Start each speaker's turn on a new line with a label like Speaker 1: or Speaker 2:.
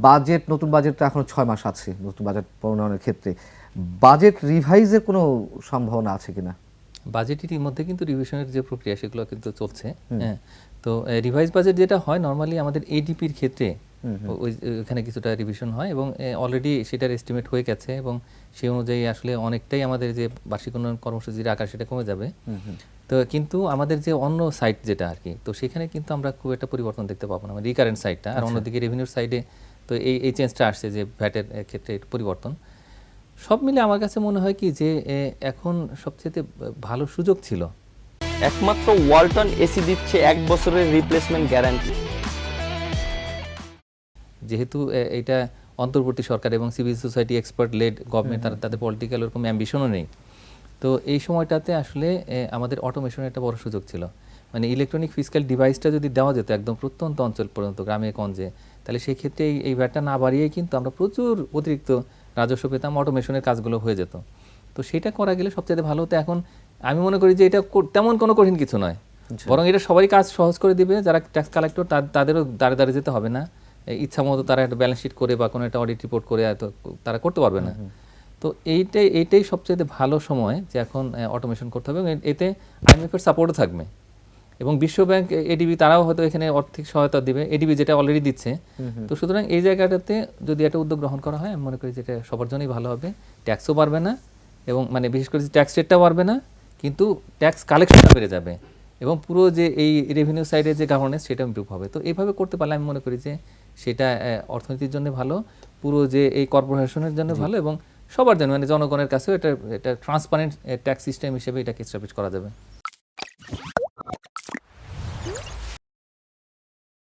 Speaker 1: Budget নতুন budget তো এখনও ছয় মাস আছে নতুন বাজেট প্রণয়নের ক্ষেত্রে। বাজেট রিভাইজের কোনো সম্ভাবনা আছে কিনা?
Speaker 2: বাজেটের মধ্যে কিন্তু রিভিশনের যে প্রক্রিয়া সেগুলো কিন্তু চলছে হ্যাঁ। তো রিভাইজ বাজেট যেটা হয় নর্মালি আমাদের এডিপির ক্ষেত্রে ও- ওই ওখানে কিছুটা রিভিশন হয় এবং অলরেডি সেটার এস্টিমেট হয়ে গেছে এবং সেই অনুযায়ী আসলে অনেকটাই আমাদের যে বার্ষিক উন্নয়ন কর্মসূচির আকার সেটা কমে যাবে। তো কিন্তু আমাদের যে অন্য সাইট যেটা আর কি তো সেখানে কিন্তু আমরা খুব একটা পরিবর্তন দেখতে পাবো না রিকারেন্ট সাইটটা আর অন্যদিকে রেভিনিউর সাইডে তো এই এই চেঞ্জটা আসছে যে ভ্যাটের ক্ষেত্রে পরিবর্তন। সব মিলে আমার কাছে মনে হয় কি যে এখন সবচেয়ে ভালো সুযোগ ছিল।
Speaker 3: একমাত্র ওয়ালটন এসি দিচ্ছে এক বছরের রিপ্লেসমেন্ট গ্যারান্টি
Speaker 2: যেহেতু এটা অন্তর্বর্তী সরকার এবং civil society expert led government তারা তাদের পলিটিক্যাল ওরকম অ্যাম্বিশনও নেই। তো এই সময়টাতে আসলে আমাদের অটোমেশনের একটা বড় সুযোগ ছিল। মানে ইলেকট্রনিক ফিজিক্যাল ডিভাইসটা যদি দেওয়া যেত একদম প্রত্যন্ত অঞ্চল পর্যন্ত গ্রামে গঞ্জে তাহলে সেই ক্ষেত্রে এই এই ভ্যাটটা না বাড়িয়েই কিন্তু আমরা প্রচুর অতিরিক্ত রাজস্ব পেতাম অটোমেশনের কাজগুলো হয়ে যেত। তো সেটা করা গেলে সবচেয়ে ভালো হতো। এখন আমি মনে করি যে এটা তেমন কোনো কঠিন কিছু নয়। বরং এটা সবারই কাজ সহজ করে দিবে যারা ট্যাক্স কালেক্টর তাদেরও দাঁড়ে দাঁড়িয়ে যেতে হবে না। ইচ্ছা মতো তারা একটা ব্যালেন্স শিট করে বা কোনো একটা অডিট রিপোর্ট করে তারা করতে পারবে না। তো এইটাই এইটাই সবচেয়ে ভালো সময় যে এখন অটোমেশন করতে হবে এবং এতে আইএমএফের সাপোর্টও থাকবে। এবং বিশ্বব্যাংক এডিবি তারাও হয়তো এখানে আর্থিক সহায়তা দিবে। এডিবি যেটা অলরেডি দিচ্ছে। তো সুতরাং এই জায়গাটাতে যদি একটা উদ্যোগ গ্রহণ করা হয় আমি মনে করি যেটা সবার জন্যই ভালো হবে। ট্যাক্সও বাড়বে না এবং মানে বিশেষ করে ট্যাক্স রেটটা বাড়বে না কিন্তু ট্যাক্স কালেকশনটা বেড়ে যাবে এবং পুরো যে এই রেভিনিউ সাইডের যে গভর্নেন্স সেটা ইম্প্রুভ হবে। তো এইভাবে করতে পারলে আমি মনে করি যে সেটা অর্থনীতির জন্য ভালো পুরো যে এই কর্পোরেশনের জন্য ভালো এবং সবার জন্য মানে জনগণের কাছেও এটা এটা ট্রান্সপারেন্ট ট্যাক্স সিস্টেম হিসেবে এটাকে এস্টাবলিশ করা যাবে।